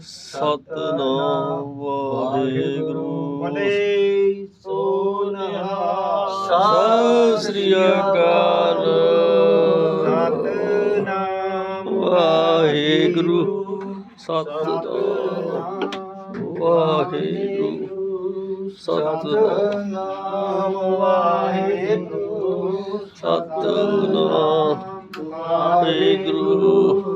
ਸਤਨਾਮ ਵਾਹਿਗੁਰੂ। ਬਲੇ ਸੋ ਨਿਹਾਲ ਸਤਿ ਸ੍ਰੀ ਅਕਾਲ। ਸਤਨਾਮ ਵਾਹਿਗੁਰੂ। ਸਤਨਾਮ। ਵਾਹਿਗੁਰੂ। ਸਤਨਾਮ ਵਾਹਿਗੁਰੂ। ਸਤਨਾਮ ਵਾਹਿਗੁਰੂ।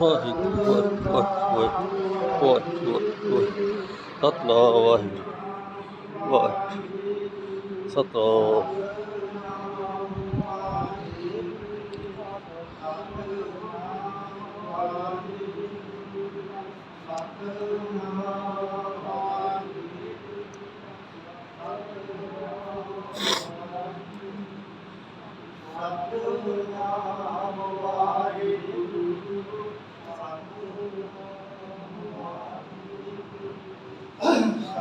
الله أكبر أكبر أكبر أكبر الله أكبر الله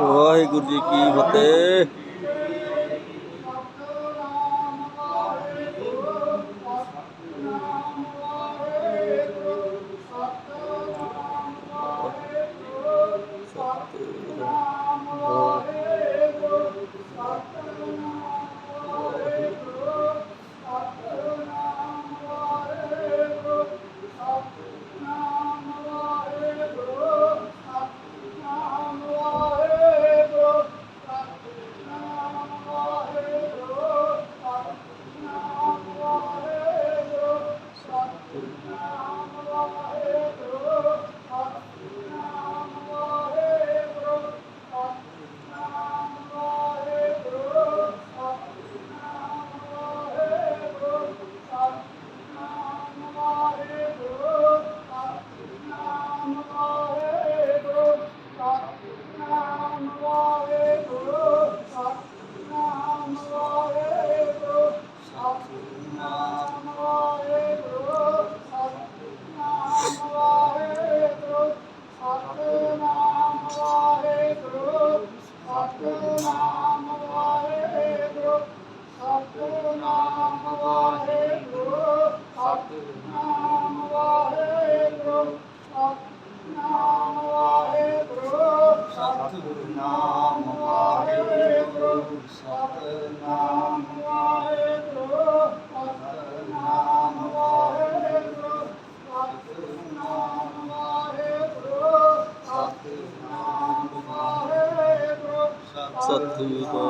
ਵਾਹਿਗੁਰੂ ਜੀ ਕੀ ਫਤਿਹ। Oh.